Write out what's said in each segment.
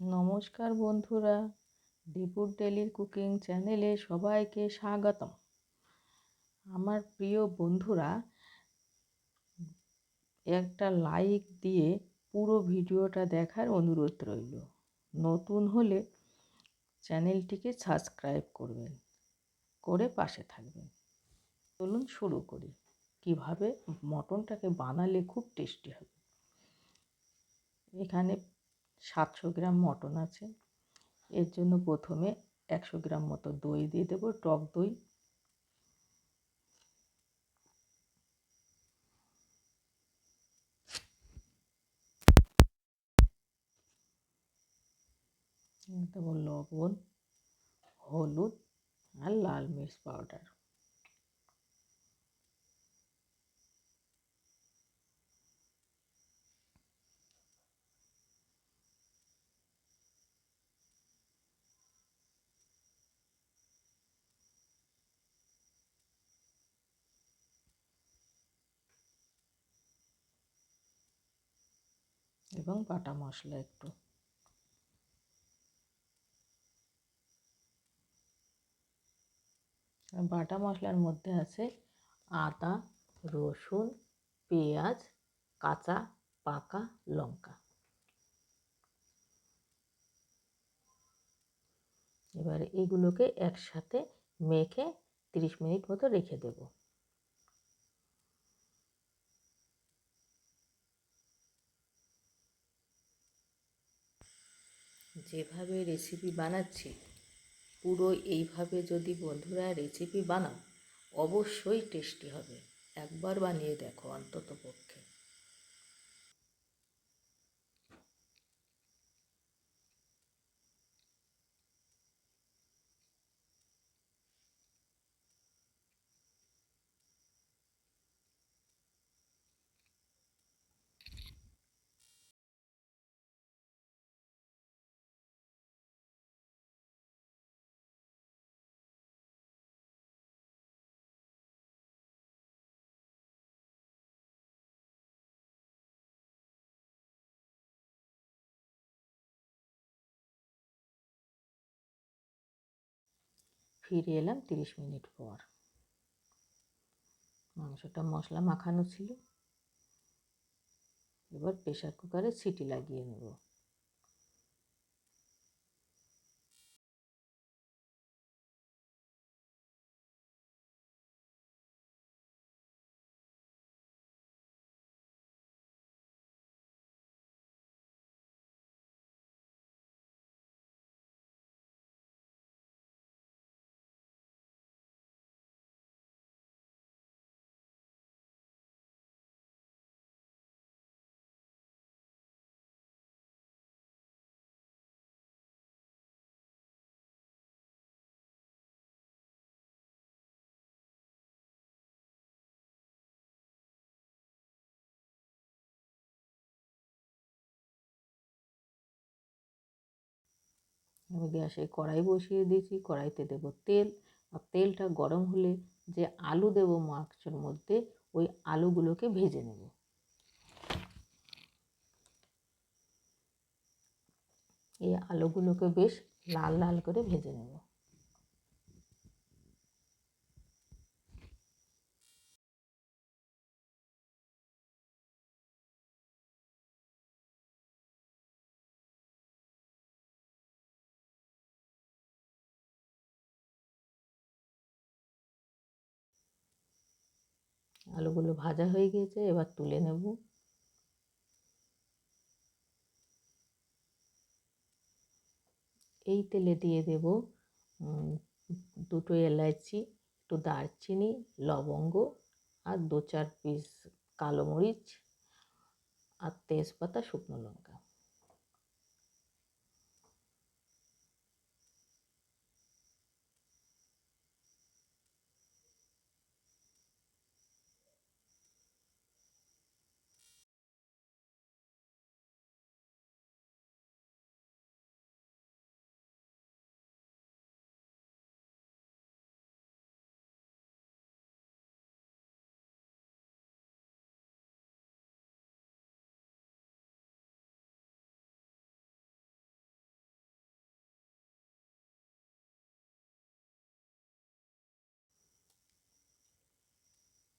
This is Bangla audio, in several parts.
নমস্কার বন্ধুরা দীপুর ডেলির কুকিং চ্যানেলে সবাইকে স্বাগতম। আমার প্রিয় বন্ধুরা, একটা লাইক দিয়ে পুরো ভিডিওটা দেখার অনুরোধ রইল। নতুন হলে চ্যানেলটিকে সাবস্ক্রাইব করবেন, করে পাশে থাকবেন। চলুন শুরু করি। কীভাবে মটনটাকে বানালে খুব টেস্টি হবে। এখানে সাতশো গ্রাম মটন আছে। এর জন্য প্রথমে একশো গ্রাম মতো দই দিয়ে দেবো, টক দই। দেবো লবণ, হলুদ আর লাল মির্চ পাউডার। এবং বাটা মশলা একটু। বাটা মশলার মধ্যে আছে আদা, রসুন, পেঁয়াজ, কাঁচা, পাকা লঙ্কা। এবার এগুলোকে একসাথে মেখে তিরিশ মিনিট মতো রেখে দেবো। যেভাবে রেসিপি বানাচ্ছি, পুরো এইভাবে যদি বন্ধুরা রেসিপি বানাও, অবশ্যই টেস্টি হবে। একবার বানিয়ে দেখো অন্তত পক্ষে ফিরে এলাম তিরিশ মিনিট পর। মাংসটা মশলা মাখানো ছিল। এবার প্রেশার কুকারে সিটি লাগিয়ে নেব। আমি গ্যাসে কড়াই বসিয়ে দিয়েছি, কড়াইতে দেব তেল। আর তেলটা গরম হলে যে আলু দেবো মাংসের মধ্যে, ওই আলুগুলোকে ভেজে নেব। এই আলুগুলোকে বেশ লাল লাল করে ভেজে নেব। আলুগুলো ভাজা হয়ে গিয়েছে, এবার তুলে নেব। এই তেলে দিয়ে দেব দুটো এলাচি একটু দারচিনি, লবঙ্গ আর দু চার পিস কালো মরিচ আর তেজপাতা, শুকনো লঙ্কা।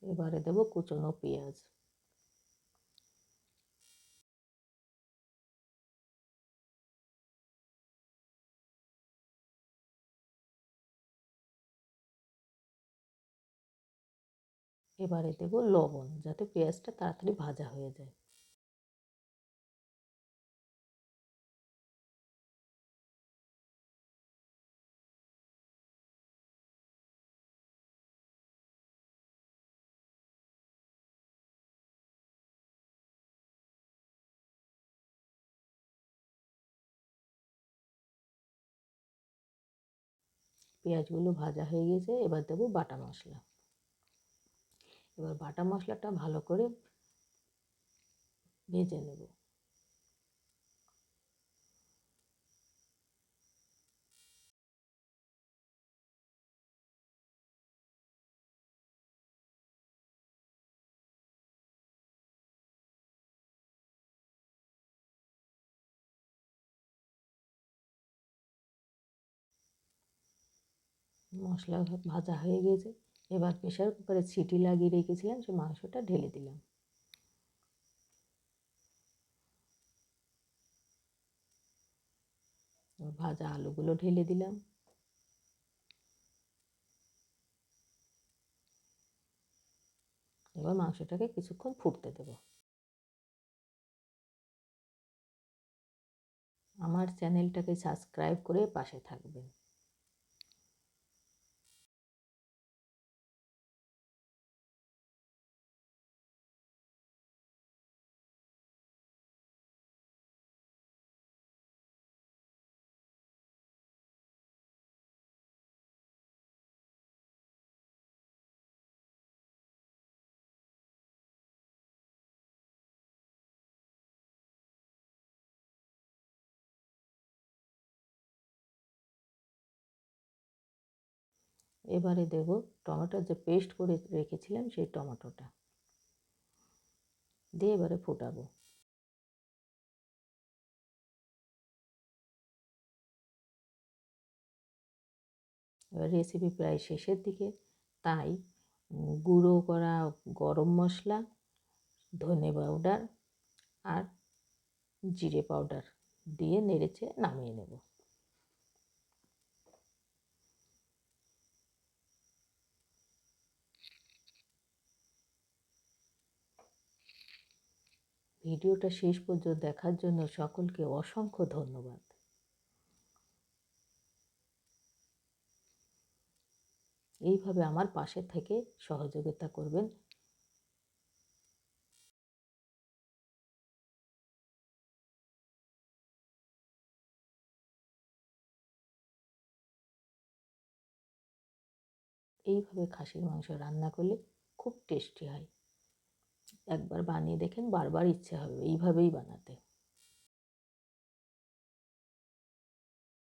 এবারে দেবো কুচনো পেঁয়াজ। এবারে দেবো লবণ যাতে পেঁয়াজটা তাড়াতাড়ি ভাজা হয়ে যায়। পেঁয়াজগুলো ভাজা হয়ে গেছে, এবার দেবো বাটা মশলা। এবার বাটা মশলাটা ভালো করে ভেজে নেব। মশলা ভাজা হয়ে গেছে। এবার প্রেশার কুকারে সিটি লাগিয়ে রেখেছিলাম সে মাংসটা ঢেলে দিলাম। ভাজা আলুগুলো ঢেলে দিলাম। এবার মাংসটাকে কিছুক্ষণ ফুটতে দেব। আমার চ্যানেলটাকে সাবস্ক্রাইব করে পাশে থাকবেন। এবারে দেব টমেটোর যে পেস্ট করে রেখেছিলাম সেই টমেটোটা। দিয়ে এবারে ফোটাবো। এবার রেসিপি প্রায় শেষের দিকে, তাই গুঁড়ো করা গরম মশলা, ধনে পাউডার আর জিরে পাউডার দিয়ে নেড়েছে নামিয়ে নেব। ভিডিওটা শেষ পর্যন্ত দেখার জন্য সকলকে অসংখ্য ধন্যবাদ। এইভাবে আমার পাশে থেকে সহযোগিতা করবেন। এইভাবে খাসির মাংস রান্না করলে খুব টেস্টি হয়। একবার বানিয়ে দেখেন বারবার ইচ্ছে হবে এইভাবেই বানাতে।